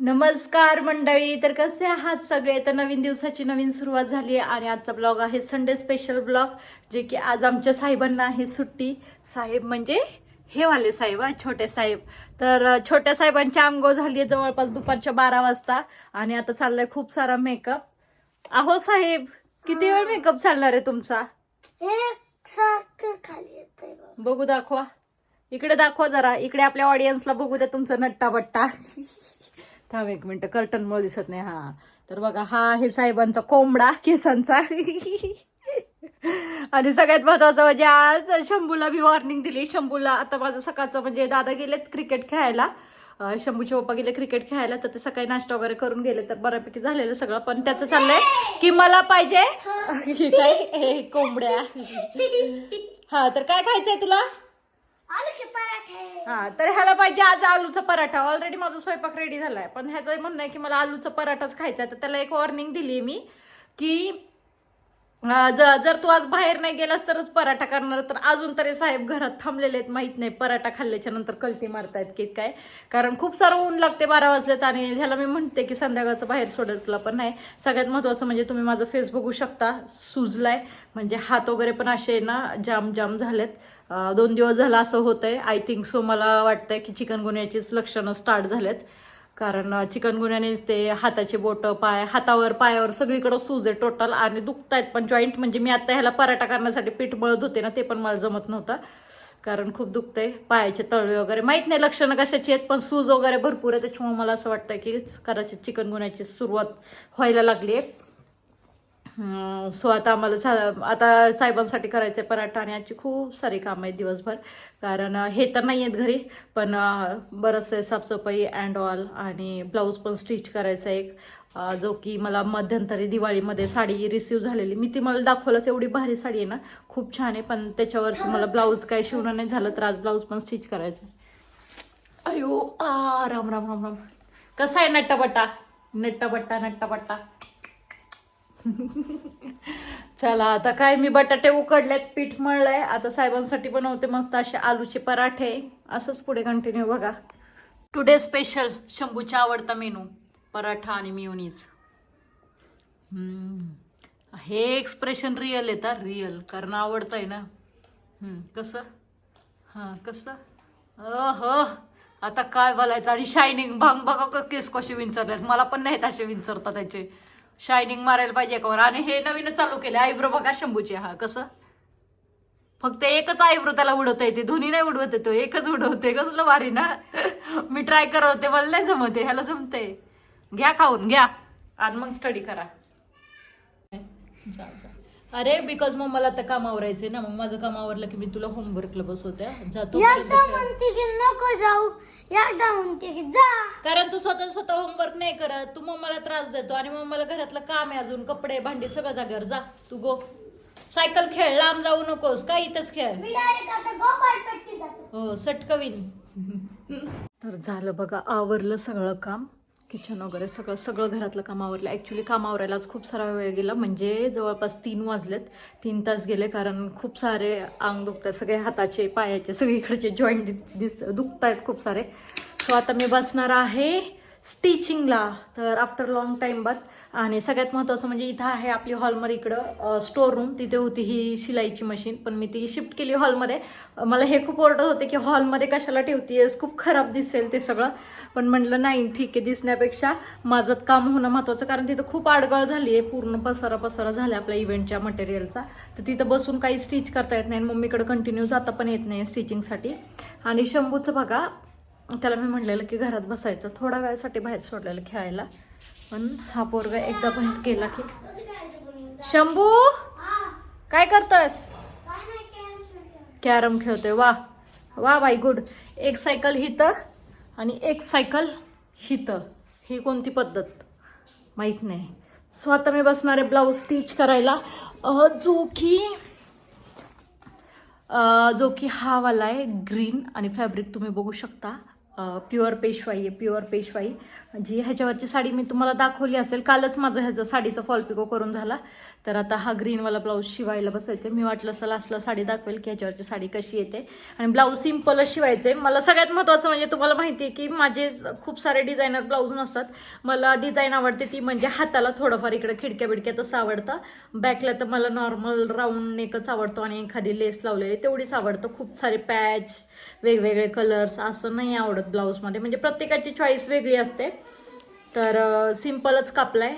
नमस्कार मंडळी तर कसे आहात सगळे? तर नवीन दिवसाची नवीन सुरुवात झाली आहे आणि आजचा ब्लॉग आहे संडे स्पेशल ब्लॉग जे की आज आमच्या साहेबांना आहे सुट्टी. साहेब म्हणजे हे वाले साहेब छोटे साहेब. तर छोट्या साहेबांची आंघोळ झाली आहे जवळपास दुपारच्या बारा वाजता आणि आता चाललाय खूप सारा मेकअप अहो साहेब किती वेळ मेकअप चालणार आहे तुमचा. बघू. दाखवा. इकडे दाखवा जरा. इकडे आपल्या ऑडियन्सला बघू द्या तुमचं नट्टा बट्टा थांब एक मिनटं कर्टन मुळे दिसत नाही हा. तर बघा हा आहे साहेबांचा कोंबडा केसांचा. आणि सगळ्यात महत्वाचं म्हणजे आज शंभूला मी वॉर्निंग दिली. शंभूला आता माझं सकाळचं म्हणजे दादा गेलेत क्रिकेट खेळायला. शंभूचे पप्पा गेले क्रिकेट खेळायला तर ते सकाळी नाश्ता वगैरे करून गेले तर बऱ्यापैकी झालेलं सगळं. पण त्याचं चाललंय की मला पाहिजे काय? हे कोंबड्या. हा तर काय खायचंय तुला? हा तर ह्याला पाहिजे आज आलूचा पराठा. ऑलरेडी माझा स्वयंपाक रेडी झालाय. पण ह्याचं म्हणणं आहे की मला आलूचा पराठाच खायचा आहे. तर त्याला एक वॉर्निंग दिली मी की जर तू आज बाहेर नाही गेलास तरच पराठा करणार तर अजून तरी साहेब घरात थांबलेले आहेत माहीत नाही पराठा खाल्ल्याच्या नंतर कलती मारतायत की काय. कारण खूप सारं ऊन लागते बारा वाजलेत आणि ह्याला मी म्हणते की संध्याकाळचं बाहेर सोडतला पण नाही. सगळ्यात महत्त्वाचं म्हणजे तुम्ही माझं फेस बघू शकता सुजलाय. म्हणजे हात वगैरे पण असे ना जाम जाम झालेत. दोन दिवस झाला असं होतंय. आय थिंक सो मला वाटतंय की चिकनगुन्याचीच लक्षणं स्टार्ट झालेत. कारण चिकनगुन्यानेच ते हाताचे बोट पाय हातावर पायावर सगळीकडं सूज आहे टोटल आणि दुखत आहेत पण जॉईंट म्हणजे मी आता ह्याला पराठा करण्यासाठी पीठ मळत होते ना ते पण मला जमत नव्हतं. कारण खूप दुखतंय पायाचे तळवे वगैरे. माहीत नाही लक्षणं कशाची आहेत पण सूज वगैरे भरपूर आहे त्याच्यामुळे मला असं वाटतं की कदाचित चिकनगुन्याची सुरुवात व्हायला लागली आहे सो आता आम्हाला सा आता साहेबांसाठी करायचं आहे पराठा आणि आजची खूप सारी कामं आहेत दिवसभर. कारण हे तर नाही आहेत घरी पण बरंचसं आहे साफसफाई अँड ऑल आणि ब्लाऊज पण स्टिच करायचा आहे एक जो की मला मध्यंतरी दिवाळीमध्ये साडी रिसीव झालेली. मी ती मला दाखवलंच एवढी भारी साडी आहे ना. खूप छान आहे पण त्याच्यावरचं मला ब्लाऊज काय शिवणं नाही झालं तर आज ब्लाऊज पण स्टिच करायचं आहे. अयो आ राम राम राम राम. कसा आहे नट्टाबट्टा नट्टाबट्टा नट्टाबट्टा चला आता काय मी बटाटे उकडलेत पीठ मळलंय. आता साहेबांसाठी बनवते मस्त असे आलूचे पराठे. असंच पुढे कंटिन्यू बघा. टुडे स्पेशल शंभूचा आवडता मेनू पराठा आणि मिओनीज हे एक्सप्रेशन रिअल आहे तर रिअल कारण आवडतंय ना. कसं? हां कसं? हो आता काय बोलायचं? आणि शायनिंग भांग बघा केस कसे विंचरलेत मला पण नाहीत असे विंचरता त्याचे. शायनिंग मारायला पाहिजे एकावर. आणि हे नवीनच चालू केले आयब्रो बघा शंभूचे. हा कसं? फक्त एकच आयब्रो त्याला उडवता येते दोन्ही नाही उडवत येतो एकच उडवते कसलं भारी ना? मी ट्राय करवते मला नाही जमते ह्याला जमते घ्या खाऊन घ्या. आणि मग स्टडी करा. जा जा. अरे बिकॉज मग मला आता काम आवरायचंय ना मग माझं काम आवरलं की मी तुला होमवर्कला बसवते. जातो एकदा म्हणते की नको जाऊ. एकदा म्हणते की जा. कारण तू स्वतः स्वतः होमवर्क नाही करत. तू मग मला त्रास देतो आणि मग मला घरातलं काम आहे अजून कपडे भांडी सगळं जागेवर जा तू गो सायकल खेळ लांब जाऊ नकोस. का इथंच खेळ? मी डायरेक्ट आता गोपाळपट्टी जातो. हो सटकवीन. तर झालं बघा आवरलं सगळं काम. किचन वगैरे सगळं सगळं घरातलं कामावरलं ॲक्च्युली कामावरायलाच खूप सारा वेळ गेला. म्हणजे जवळपास तीन वाजलेत. तीन तास गेले कारण खूप सारे अंग दुखतात. सगळे हाताचे पायाचे सगळीकडचे जॉईंट दिस दुखत आहेत खूप सारे. सो आता मी बसणार आहे स्टिचिंगला तर आफ्टर लॉंग टाईम बाद आणि सगळ्यात महत्त्वाचं म्हणजे इथं आहे आपली हॉलमध्ये इकडं स्टोर रूम तिथे होती ही शिलाईची मशीन पण मी ती शिफ्ट केली हॉलमध्ये. मला हे खूप ओरडत होते की हॉलमध्ये कशाला ठेवतीयस? खूप खराब दिसेल ते सगळं. पण म्हटलं नाही ठीक आहे दिसण्यापेक्षा माझं काम होणं महत्त्वाचं कारण तिथं खूप आडगळ झाली आहे. पूर्ण पसारा पसारा झाला आपल्या इव्हेंटच्या मटेरियलचा तर तिथं बसून काही स्टिच करता येत नाही आणि मम्मीकडे कंटिन्यू जाता पण येत नाही स्टिचिंगसाठी आणि शंभूचं बघा त्याला मी म्हटलेलं की घरात बसायचं. थोड्या वेळासाठी बाहेर सोडलेलं खेळायला. पण हा पोरगा एकदा बाहेर केला की. शंभू! काय करतोस कॅरम खेळतोय. वा. वा बाई गुड. एक सायकल हिथं आणि एक सायकल हिथं ही कोणती पद्धत? माहीत नाही. सो आता मी बसणार आहे ब्लाऊज स्टिच करायला. अह, जो की जो की हा वाला आहे ग्रीन आणि फॅब्रिक तुम्ही बघू शकता. प्युअर पेशवाई आहे प्युअर पेशवाई. जी ह्याच्यावरची साडी मी तुम्हाला दाखवली असेल कालच माझं ह्याचं साडीचा फॉल पिको करून झाला. तर आता हा ग्रीनवाला ब्लाऊज शिवायला बसायचं मी वाटलं असं लास्टला साडी दाखवेल की ह्याच्यावरची साडी कशी येते. आणि ब्लाऊज सिम्पलच शिवायचे मला सगळ्यात महत्त्वाचं म्हणजे तुम्हाला माहिती आहे की माझे खूप सारे डिझायनर ब्लाऊज नसतात. मला डिझाईन आवडते ती म्हणजे हाताला थोडंफार इकडे खिडक्या बिडक्या तसं आवडतं. बॅकला तर मला नॉर्मल राऊंड नेकच आवडतो आणि एखादी लेस लावलेली तेवढीच आवडतं. खूप सारे पॅच वेगवेगळे कलर्स असं नाही आवडत ब्लाऊजमध्ये. म्हणजे प्रत्येकाची चॉईस वेगळी असते. तर सिम्पलच कापलाय.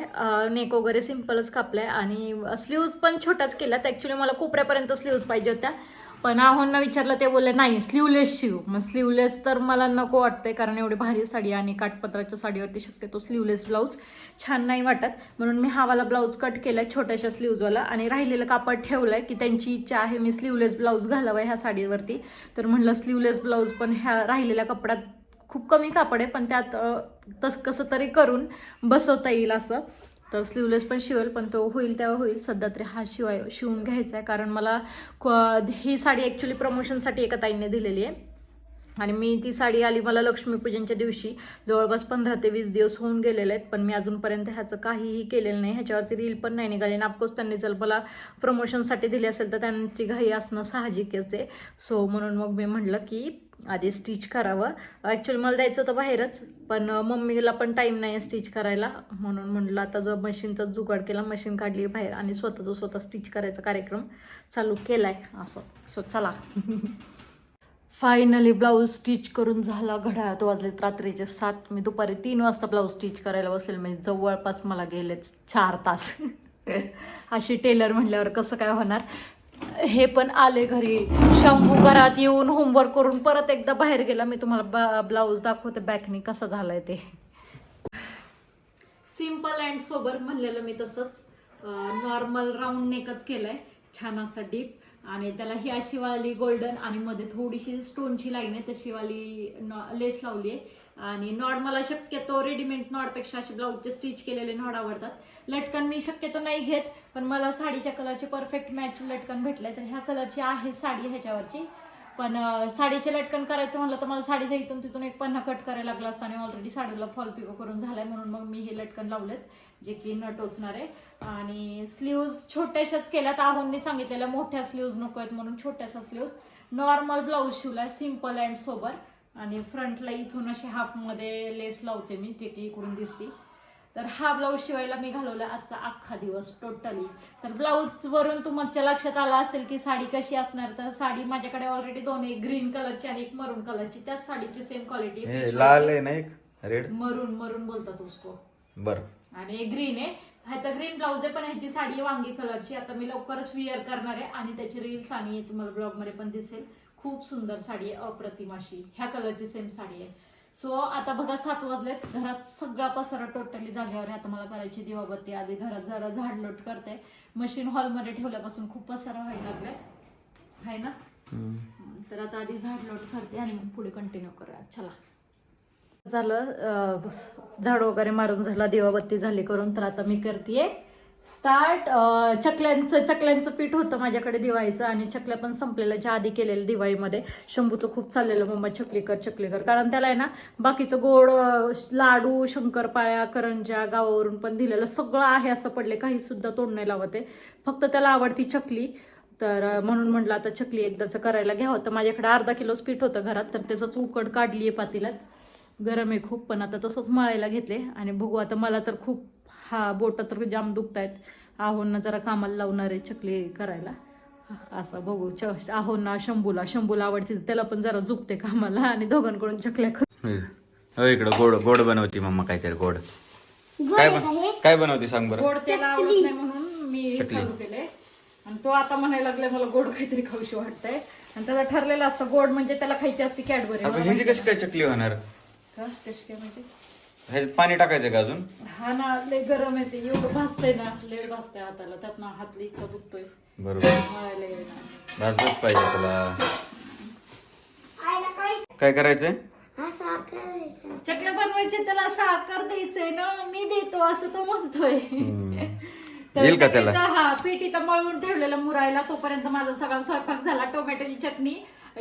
नेक वगैरे सिम्पलच कापलाय. आणि स्लीव्ज पण छोटाच केल्यात. ॲक्च्युली मला कोपऱ्यापर्यंत स्लीव्ज पाहिजे होत्या. पण आहोंना विचारलं ते बोलले नाही स्लीवलेस शिव मग स्लीवलेस तर मला नको वाटतंय कारण एवढी भारी साडी आणि काठपत्राच्या साडीवरती शक्यतो स्लीवलेस ब्लाऊज छान नाही वाटत. म्हणून मी हावाला ब्लाऊज कट केलाय छोट्याशा स्लीव्जवाला आणि राहिलेलं कापड ठेवलंय की त्यांची इच्छा आहे मी स्लीवलेस ब्लाऊज घालावं ह्या साडीवरती. तर म्हणलं स्लीवलेस ब्लाऊज पण ह्या राहिलेल्या कपड्यात खूप कमी कापड आहे पण त्यात तस कसं तरी करून बसवता येईल असं. तर स्लीवलेस पण शिवेल पण तो होईल तेव्हा होईल. सध्या तरी हा शिवाय शिवून घ्यायचा आहे कारण मला ही साडी ॲक्च्युली प्रमोशनसाठी एका ताईंनी दिलेली आहे. आणि मी ती साडी आली मला लक्ष्मीपूजनच्या दिवशी. जवळपास पंधरा ते वीस दिवस होऊन गेलेले आहेत पण मी अजूनपर्यंत ह्याचं काहीही केलेलं नाही. ह्याच्यावरती रील पण नाही निघाली. आणि ऑफकोर्स त्यांनी जर मला प्रमोशनसाठी दिली असेल तर त्यांची घाई असणं साहजिकच आहे. सो म्हणून मग मी म्हटलं की आधी स्टिच करावं. ॲक्च्युली मला द्यायचं होतं बाहेरच पण मम्मीला पण टाईम नाही आहे स्टिच करायला. म्हणून म्हटलं आता जो मशीनचा जुगाड केला मशीन काढली बाहेर आणि स्वतः जो स्वतः स्टिच करायचा कार्यक्रम चालू केला आहे असं. सो चला. फायनली ब्लाऊज स्टिच करून झाला घड्याळात वाजलेत रात्रीचे सात. मी दुपारी तीन वाजता ब्लाऊज स्टिच करायला बसलेले. म्हणजे जवळपास मला गेलेच चार तास. अशी टेलर म्हटल्यावर कसं काय होणार? हे पण आले घरी. शंभू घरात येऊन होमवर्क करून परत एकदा बाहेर गेला. मी तुम्हाला ब्लाऊज दाखवते बॅकनी कसा झालाय ते. सिंपल अँड सोबर म्हणलेलं मी तसंच. नॉर्मल राऊंड नेकच केलंय. छान असा डीप आणि त्याला ही अशी वाली गोल्डन आणि मध्ये थोडीशी स्टोनची लाईन आहे तशी वाली लेस लावली आहे आणि नॉड मला शक्यतो रेडीमेड नॉडपेक्षा असे ब्लाऊजचे स्टिच केलेले नॉड आवडतात. लटकन मी शक्यतो नाही घेत पण मला साडीच्या कलरचे परफेक्ट मॅच लटकन भेटले तर ह्या कलरची आहे साडी ह्याच्यावरची. पण साडीचे लटकन करायचं म्हणलं तर मला साडीच्या इथून तिथून एक पन्हा कट करायला लागला असता आणि ऑलरेडी साडीला फॉल पिको करून झालाय म्हणून मग मी हे लटकन लावलेत जे की न टोचणार आहे. आणि स्लीव्ज छोट्याशाच केल्यात. आहोंनी सांगितलेल्या मोठ्या स्लीव्ज नको आहेत म्हणून छोट्याशा स्लीव्ज नॉर्मल ब्लाऊज शिवलाय सिंपल अँड सोबर आणि फ्रंटला इथून अशी हाफमध्ये लेस लावते मी जे की इकडून दिसती. तर हा ब्लाऊज शिवायला मी घालवला आजचा अख्खा दिवस टोटली तर ब्लाऊज वरून तुमच्या लक्षात आला असेल की साडी कशी असणार तर साडी माझ्याकडे ऑलरेडी दोन एक ग्रीन कलरची आणि एक मरून कलरची त्याच साडीची सेम क्वालिटी लाल आहे ना एक? रेड मरून मरून बोलतात उसको. बर. आणि एक ग्रीन आहे. ह्याचा ग्रीन ब्लाऊज आहे पण ह्याची साडी वांगी कलरची आता मी लवकरच विअर करणार आहे आणि त्याची रील्स आणि तुम्हाला ब्लॉगमध्ये पण दिसेल. खूप सुंदर साडी आहे अप्रतिम अशी ह्या कलरची सेम साडी आहे. सो आता बघा सात वाजलेत. घरात सगळा पसारा टोटली जागेवर आहे. आता मला करायची दिवाबत्ती. आधी घरात जरा झाडलोट करते. मशीन हॉलमध्ये ठेवल्यापासून खूप पसारा व्हायला लागलाय. आहे ना? तर आता आधी झाडलोट करते आणि मग पुढे कंटिन्यू करूया. चला. झालं बस झाड वगैरे मारून झाला दिवाबत्ती झाली करून. तर आता मी करते स्टार्ट चकल्यांचं चकल्यांचं पीठ होतं माझ्याकडे दिवाळीचं आणि चकल्या पण संपलेल्याच्या आधी केलेलं दिवाळीमध्ये. शंभूचं खूप चाललेलं मम्मा चकली कर चकली कर कारण त्याला आहे ना बाकीचं गोड लाडू शंकरपाळ्या करंज्या गावावरून पण दिलेलं सगळं आहे असं पडले. काही सुद्धा तोंड नाही लावते फक्त त्याला आवडती चकली. तर म्हणून म्हटलं आता चकली एकदाचं करायला घ्यावं. तर माझ्याकडे अर्धा किलोच पीठ होतं घरात. तर त्याचंच उकड काढली आहे पातीलात. गरम आहे खूप पण आता तसंच मळायला घेतले. आणि बघू आता मला तर खूप हा बोट तर जाम दुखतायत. आहोंना जरा कामाला लावणार आहे चकली करायला. असं बघू च आहोंना शंभूला शंभूला आवडते त्याला पण जरा झुकते कामाला आणि दोघांकडून चकल्या कर हो इकडं गोड गोड बनवती मम्मा काहीतरी गोड. काय काय बनवती सांग बरं. गोड त्याला आवडत नाही म्हणून मी चकली. चालू केले आणि तो आता म्हणायला लागलाय मला गोड काहीतरी खाऊशी वाटतंय. आणि त्याला ठरलेलं असतं गोड म्हणजे त्याला खायची असते कॅडबरी. ह्याची कशी काय चकली होणार? का? कशी काय म्हणजे? ह्याच्यात पाणी टाकायचं का अजून? हा ना लय गरम येते एवढं भाजतंय ना लय भाजतंय हाताला. त्यात ना हात लई इतका दुखतोय. बरोबर. मळायला येईना. भाज बस पाहिजे आईला काय? काय करायचंय? करायचं चकल्या बनवायचे त्याला असं आकार द्यायचंय ना. मी देतो असं तो म्हणतोय. तर येईल का त्याला? चकलीचा हा पीठ इथं मळून ठेवलेलं मुरायला तोपर्यंत माझा सगळा स्वयंपाक झाला. टोमॅटोची चटणी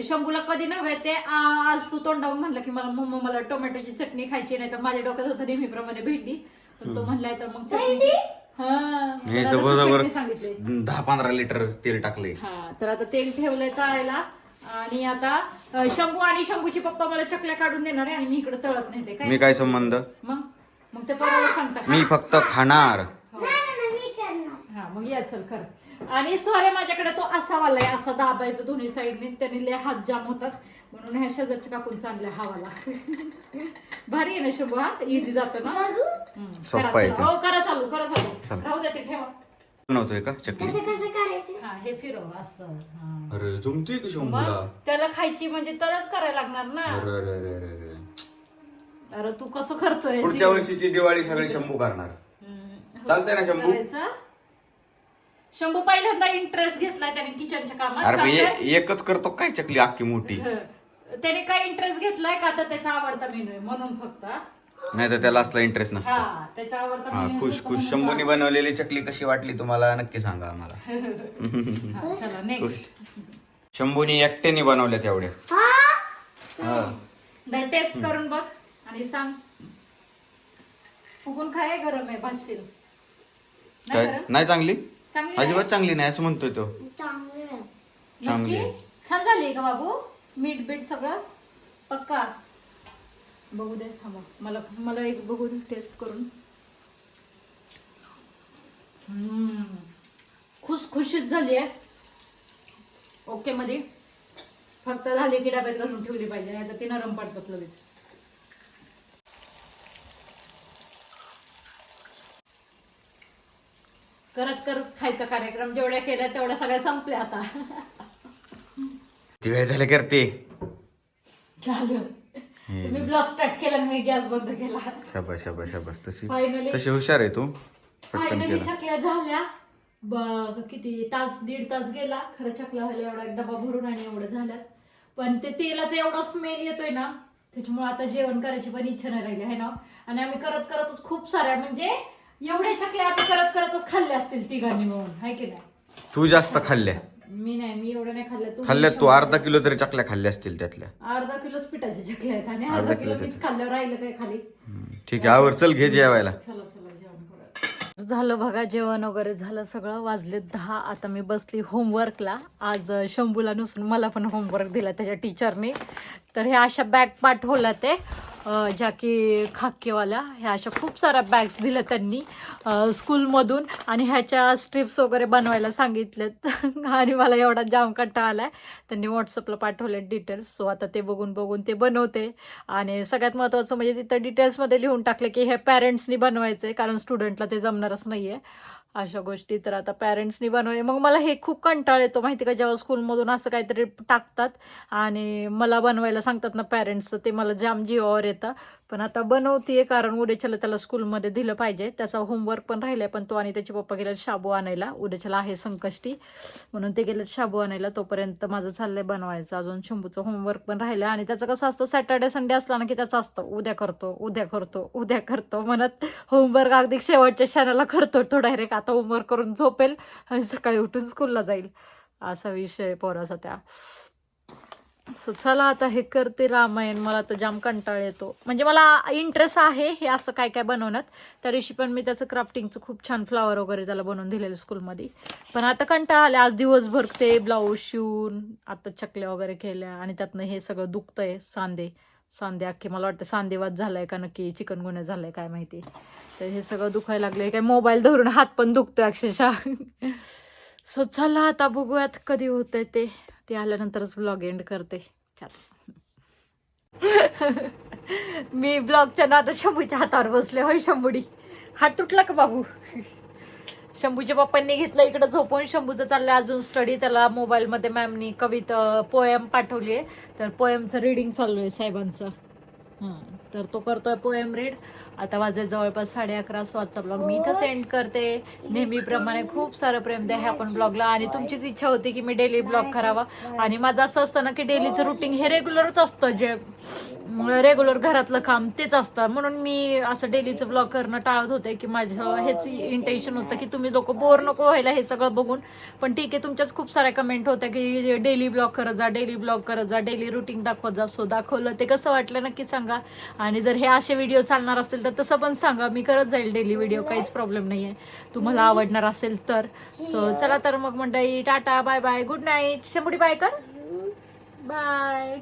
शंभूला कधी नव्हे ते आ- आज तू तोंडावून म्हणलं की मला मम्मा मला टोमॅटोची चटणी खायची नाही तर माझ्या डोक्यात होतं नेहमीप्रमाणे भेंडी. पण तो म्हणलाय तर मग चटणी हा तर बरोबर दहा पंधरा लिटर तेल टाकले हा तर आता तेल ठेवलंय तळायला. आणि आता शंभू आणि शंभूची पप्पा मला चकल्या काढून देणार आहे आणि मी इकडे तळत नाही ते काय? मी काय संबंध? मग? मग ते परत सांगता का? मी फक्त खाणार. हो. मी करणार. हा मग या चल कर. आणि सॉरे माझ्याकडे तो असा वाला आहे असा दाबायचं दोन्ही साईडने त्याने लय हात जाम होतात. म्हणून ह्या शेजारच्या काकून चालल्या हवाला. भारी आहे ना शंभू हा? इझी जातो ना? हम्म. करा आहे चालू. हो करा चालू करा चालू. चालू राहू दे ते ठेवा. बनवतोय का चकली कसं कसं करायचं? हा हे फिरव असं. हा. अरे जमतोय की मग त्याला खायची म्हणजे तरच करायला लागणार ना. अरे अरे अरे अरे अरे. अरे तू कसं करतोय पुढच्या वर्षीची दिवाळी सगळी शंभू करणार. हम्म. चालतंय ना शंभू? करायचं? शंभू पहिल्यांदा इंटरेस्ट घेतलाय त्याने किचनच्या कामात. अरे ए- एकच करतो काय चकली अख्खी मोठी? हं. त्याने काय इंटरेस्ट घेतलाय का तर त्याचा आवडता मेनू आहे म्हणून फक्त. हा? नाही तर त्याला असला इंटरेस्ट नसतो. हा त्याचा आवडता हा खुश खुश. शंभूने बनवलेली चकली कशी वाटली तुम्हाला? नक्की सांगा आम्हाला. चला नेक्स्ट शंभूने एकट्याने बनवल्या तेवढ्या हा. टेस्ट करून बघ आणि सांग. फुगून खाय गरम आहे भाजशील. नाही काय? गरम? नाही चांगली? चांगली? अजिबात चांगली नाही असं म्हणतोय तो चांगलं आहे. चांगली नक्की? आहे. छान झाली का बाबू मीठ बीट सगळं पक्का बघू दे थांबा मला मला एक बघू दे टेस्ट करून हम्म. खुसखुशीत झाली आहे ओके मध्ये फक्त झाली की डब्यात घालून ठेवली पाहिजे नाही तर ती नरम पडतात लगेच करत करत खायचा कार्यक्रम जेवढ्या केल्या तेवढ्या सगळ्या संपल्या आता. ती वेळ झाली करते झालं. मी ब्लॉग स्टार्ट केला मी गॅस बंद केला. शाबास शाबास शाबास. तशी फायनली तशी हुशार आहे तू. पटकन फायनली केला. चकल्या झाल्या. ब- किती तास दीड तास गेला. खरं चकल्या व्हायला एवढा एक डबा भरून आणि एवढं झाल्यात पण ते तेलाचा एवढा स्मेल येतोय ना त्याच्यामुळे आता जेवण करायची पण इच्छा नाही राहिली आहे ना? आणि आम्ही करत करतच खूप साऱ्या म्हणजे एवढ्या चकल्या आम्ही करत करतच खाल्ल्या असतील तिघांनी मिळून हाय की नाही? तू जास्त खाल्ल्या. मी नाही मी एवढ्या नाही खाल्ल्या तू खाल्ल्यात तू अर्धा किलो तरी चकल्या खाल्ल्या असतील त्यातल्या. अर्धा किलोच पिठाच्या चकल्या आहेत आणि अर्धा अर्धा किलो मीच खाल्ल्यावर राहिलं काय खाली? हम्म, ठीक आहे आवर चल घे जेवायला. चला चला जेवण करूया. झालं बघा जेवण वगैरे झालं सगळं वाजले दहा. आता मी बसली होमवर्कला आज अं, शंभूला नसून मला पण होमवर्क दिला त्याच्या टीचरने तर ह्या अशा बॅग पाठवल्या ते. ज्या की खाक्केवाल्या ह्या अशा खूप साऱ्या बॅग्स दिल्या त्यांनी स्कूलमधून आणि ह्याच्या स्ट्रिप्स वगैरे बनवायला सांगितलेत. आणि मला एवढा जाम कंटाळा आलाय. त्यांनी व्हॉट्सअपला पाठवले डिटेल्स सो आता ते बघून बघून ते बनवते. आणि सगळ्यात महत्त्वाचं म्हणजे तिथं डिटेल्समध्ये लिहून टाकले की हे पॅरेंट्सनी बनवायचं आहे कारण स्टुडंटला ते जमणारच नाही आहे अशा गोष्टी तर आता पॅरेंट्सनी बनवले मग मला हे खूप कंटाळ येतो माहिती का? जेव्हा स्कूलमधून असं काहीतरी टाकतात आणि मला बनवायला सांगतात ना पॅरेंट्सचं ते मला जाम जीवावर येतं. पण आता बनवतीये कारण उद्याच्याला त्याला स्कूलमध्ये दिलं पाहिजे. त्याचा होमवर्क पण राहिलाय पण तो आणि त्याचे पप्पा गेले शाबू आणायला. उद्याच्याला आहे संकष्टी. म्हणून ते गेलेत शाबू आणायला. तोपर्यंत माझं चाललंय बनवायचं. अजून शंभूचं होमवर्क पण राहिलं. आणि त्याचं कसं असतं सॅटर्डे संडे असला ना की त्याचं असतं. उद्या करतो उद्या करतो उद्या करतो म्हणत होमवर्क अगदी शेवटच्या क्षणाला करतो. तो डायरेक्ट आता होमवर्क करून झोपेल आणि सकाळी उठून स्कूलला जाईल. असा विषय पोराचा त्या. सो चला आता हे करते रामायण. मला तर जाम कंटाळ येतो. म्हणजे मला इंटरेस्ट आहे हे असं काय काय बनवण्यात. त्या दिवशी पण मी त्याचं क्राफ्टिंगचं खूप छान फ्लावर वगैरे त्याला बनवून दिलेलं स्कूलमध्ये पण आता कंटाळा आले आज दिवसभर ते ब्लाऊज शिवून आता चकल्या वगैरे केल्या आणि त्यातनं हे सगळं दुखतंय. सांदे सांदे अख्खे मला वाटतं सांदेवाद झालाय का नक्की? चिकनगुन्या झालाय काय माहिती. तर हे सगळं दुखायला लागले काय मोबाईल धरून हात पण दुखतोय अक्षरशः. सो चला आता बघूयात कधी होतंय ते. ते आल्यानंतरच ब्लॉग एंड करते. चल मी ब्लॉगच्या नादात शंभूच्या हातावर बसले. होय शंभुडी. हात तुटला का बाबू? शंभूच्या पप्पांनी घेतलं इकडं झोपून शंभूचं चाललं अजून स्टडी त्याला मोबाईलमध्ये मॅमनी कविता पोएम पाठवली आहे तर पोएमचं रिडिंग चालू आहे साहेबांचं. हां तर तो करतोय पोएम रीड आता वाजले जवळपास साडे अकरा स्वादचा ब्लॉग मी इथं सेंड करते. नेहमीप्रमाणे खूप सारं प्रेम द्या ह्या पण ब्लॉगला आणि तुमचीच इच्छा होती की मी डेली ब्लॉग करावा. आणि माझं असं असतं ना की डेलीचं रुटीन हे रेग्युलरच असतं. जे रेग्युलर घरातलं काम तेच असतं. म्हणून मी असं डेलीचं ब्लॉग करणं टाळत होते की माझं हेच इंटेन्शन होतं की तुम्ही लोक बोर नको व्हायला हे सगळं बघून. पण ठीक आहे तुमच्याच खूप साऱ्या कमेंट होत्या की डेली ब्लॉग करत जा डेली ब्लॉग करत जा डेली रुटीन दाखवत जा. सो दाखवलं. ते कसं वाटलं नक्की सांगा. आणि जर हे असे व्हिडिओ चालणार असेल तर तसं पण सांगा. मी करत जाईल डेली व्हिडिओ काहीच प्रॉब्लेम नाही आहे तुम्हाला आवडणार असेल तर. सो चला तर मग मंडळी tata bye bye good night शंभुडी bye कर बाय